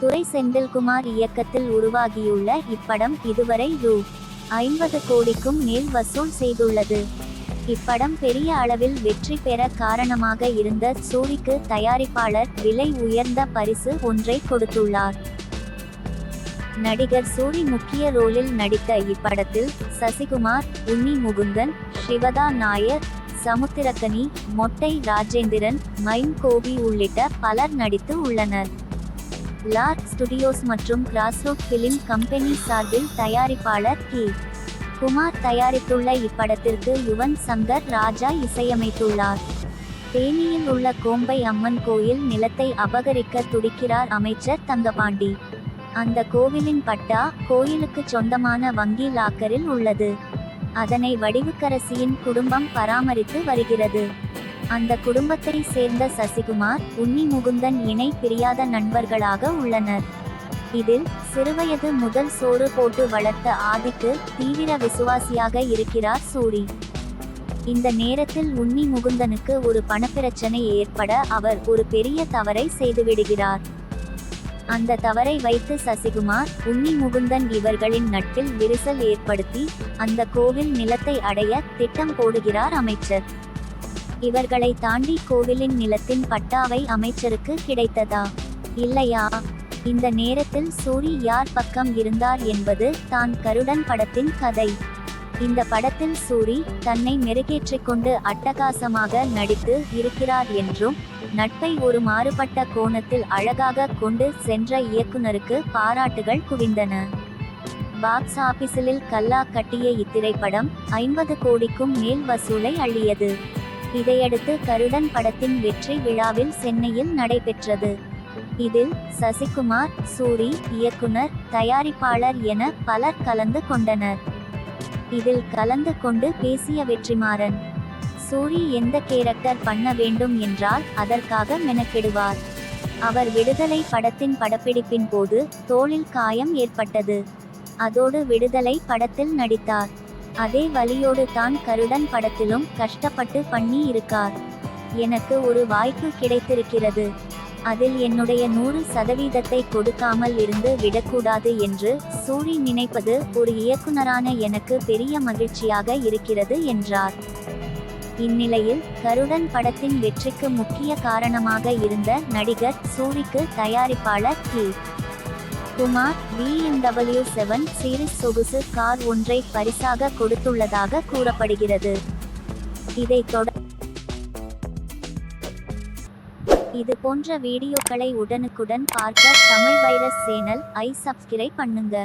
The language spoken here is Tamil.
துரை செந்தில்குமார் இயக்கத்தில் உருவாகியுள்ள இப்படம் இதுவரை ரூ. ஐம்பது கோடிக்கும் மேல் வசூல் செய்துள்ளது. இப்படம் பெரிய அளவில் வெற்றி பெற காரணமாக இருந்த சூரிக்கு தயாரிப்பாளர் விலை உயர்ந்த பரிசு ஒன்றை கொடுத்துள்ளார். நடிகர் சூரி முக்கிய ரோலில் நடித்த இப்படத்தில் சசிகுமார் உன்னி முகுந்தன் சிவதா நாயர் சமுத்திரக்கனி மொட்டை ராஜேந்திரன் மைம் கோபி உள்ளிட்ட பலர் நடித்து உள்ளனர். லார்க் ஸ்டுடியோஸ் மற்றும் கிராஸ்ரூட் பிலிம் கம்பெனி சார்பில் தயாரிப்பாளர் கி. குமார் தயாரித்துள்ள இப்படத்திற்கு யுவன் சங்கர் ராஜா இசையமைத்துள்ளார். தேனியில் உள்ள கோம்பை அம்மன் கோயில் நிலத்தை அபகரிக்க துடிக்கிறார் அமைச்சர் தங்கபாண்டி. அந்த கோவிலின் பட்டா கோயிலுக்கு சொந்தமான வங்கி லாக்கரில் உள்ளது. அதனை வடிவுக்கரசியின் குடும்பம் பராமரித்து வருகிறது. அந்த குடும்பத்தை சேர்ந்த சசிகுமார் உன்னி முகுந்தன் இணை பிரியாத நண்பர்களாக உள்ளனர். இதில் சிறுவயது முதல் சோறு போட்டு வளர்த்த ஆதிக்கு தீவிர விசுவாசியாக இருக்கிறார் சூரி. இந்த நேரத்தில் உன்னி முகுந்தனுக்கு ஒரு பணப்பிரச்சனை ஏற்பட அவர் ஒரு பெரிய தவறை செய்துவிடுகிறார். அந்த தவறை வைத்து சசிகுமார் உன்னி முகுந்தன் இவர்களின் நட்பில் விரிசல் ஏற்படுத்தி அந்த கோவில் நிலத்தை அடைய திட்டம் போடுகிறார் அமைச்சர். இவர்களை தாண்டி கோவிலின் நிலத்தின் பட்டாவை அமைச்சருக்கு கிடைத்ததா? இல்லையா? இந்த நேரத்தில் சூரி யார் பக்கம் இருந்தார் என்பது தான் கருடன் படத்தின் கதை. இந்த படத்தில் சூரி தன்னை மெருகேற்றிக் கொண்டு அட்டகாசமாக நடித்து இருக்கிறார் என்றும் நட்பை ஒரு மாறுபட்ட கோணத்தில் அழகாக கொண்டு சென்ற இயக்குனருக்கு பாராட்டுகள் குவிந்தன. பாக்ஸ் ஆபீஸில் கல்லா கட்டிய இத்திரைப்படம் ஐம்பது கோடிக்கும் மேல் வசூலை அள்ளியது. இதையடுத்து கருடன் படத்தின் வெற்றி விழாவில் சென்னையில் நடைபெற்றது. இதில் சசிகுமார் சூரி இயக்குனர் தயாரிப்பாளர் என பலர் கலந்து கொண்டனர். இதில் கலந்து கொண்டு பேசிய வெற்றிமாறன் சூரி எந்த கேரக்டர் பண்ண வேண்டும் என்றால் அதற்காக மெனக்கெடுவார். அவர் விடுதலை படத்தின் படப்பிடிப்பின் போது தோளில் காயம் ஏற்பட்டது. அதோடு விடுதலை படத்தில் நடித்தார். அதே வழியோடு தான் கருடன் படத்திலும் கஷ்டப்பட்டு பண்ணி இருக்கார். எனக்கு ஒரு வாய்ப்பு கிடைத்திருக்கிறது. அதில் என்னுடைய நூறு சதவீதத்தை கொடுக்காமல் இருந்து விடக்கூடாது என்று சூரி நினைப்பது ஒரு இயக்குனரான எனக்கு பெரிய மகிழ்ச்சியாக இருக்கிறது என்றார். இந்நிலையில் கருடன் படத்தின் வெற்றிக்கு முக்கிய காரணமாக இருந்த நடிகர் சூரிக்கு தயாரிப்பாளர் கி. குமார் பிஎம்டபிள்யூ செவன் சீரிஸ் சொகுசு கார் ஒன்றை பரிசாக கொடுத்துள்ளதாக கூறப்படுகிறது. இதைத் தொடர் இது போன்ற வீடியோக்களை உடனுக்குடன் பார்க்க தமிழ் வைரஸ் சேனல் ஐ சப்ஸ்கிரைப் பண்ணுங்க.